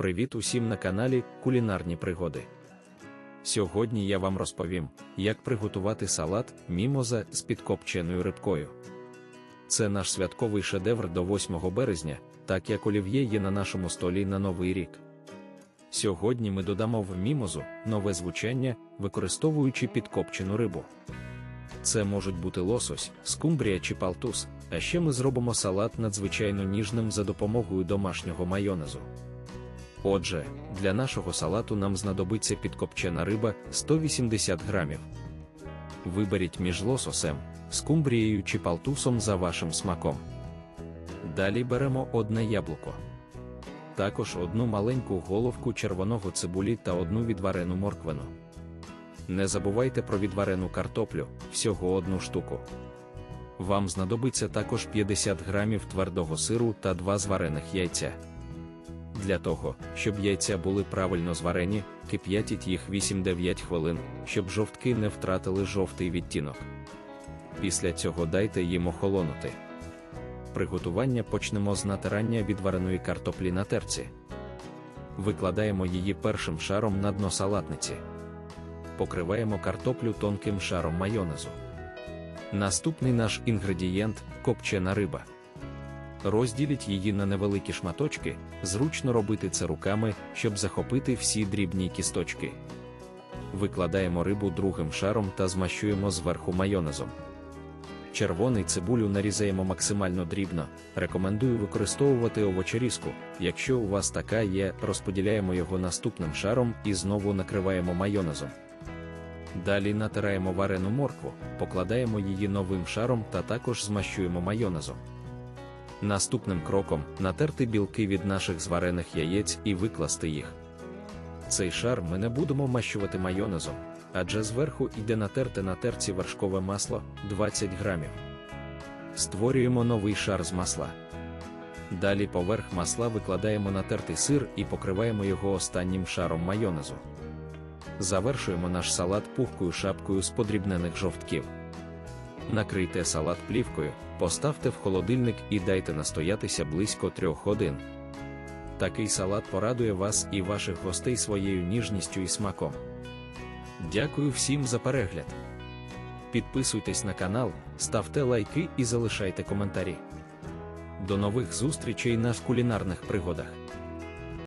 Привіт усім на каналі Кулінарні пригоди. Сьогодні я вам розповім, як приготувати салат мімоза з підкопченою рибкою. Це наш святковий шедевр до 8 березня, так як олів'є є на нашому столі на новий рік. Сьогодні ми додамо в мімозу нове звучання, використовуючи підкопчену рибу. Це можуть бути лосось, скумбрія чи палтус, а ще ми зробимо салат надзвичайно ніжним за допомогою домашнього майонезу. Отже, для нашого салату нам знадобиться підкопчена риба 180 грамів. Виберіть між лососем, скумбрією чи палтусом за вашим смаком. Далі беремо одне яблуко. Також одну маленьку головку червоного цибулі та одну відварену морквину. Не забувайте про відварену картоплю, всього одну штуку. Вам знадобиться також 50 грамів твердого сиру та 2 зварених яйця. Для того, щоб яйця були правильно зварені, кип'ятіть їх 8-9 хвилин, щоб жовтки не втратили жовтий відтінок. Після цього дайте їм охолонути. Приготування почнемо з натирання відвареної картоплі на терці. Викладаємо її першим шаром на дно салатниці. Покриваємо картоплю тонким шаром майонезу. Наступний наш інгредієнт копчена риба. Розділіть її на невеликі шматочки, зручно робити це руками, щоб захопити всі дрібні кісточки. Викладаємо рибу другим шаром та змащуємо зверху майонезом. Червоний цибулю нарізаємо максимально дрібно. Рекомендую використовувати овочерізку. Якщо у вас така є, розподіляємо його наступним шаром і знову накриваємо майонезом. Далі натираємо варену моркву, покладаємо її новим шаром та також змащуємо майонезом. Наступним кроком натерти білки від наших зварених яєць і викласти їх. Цей шар ми не будемо мащувати майонезом, адже зверху йде натерте на терці вершкове масло 20 грамів. Створюємо новий шар з масла. Далі поверх масла викладаємо натертий сир і покриваємо його останнім шаром майонезу. Завершуємо наш салат пухкою шапкою з подрібнених жовтків. Накрийте салат плівкою, поставте в холодильник і дайте настоятися близько 3 годин. Такий салат порадує вас і ваших гостей своєю ніжністю і смаком. Дякую всім за перегляд. Підписуйтесь на канал, ставте лайки і залишайте коментарі. До нових зустрічей на кулінарних пригодах.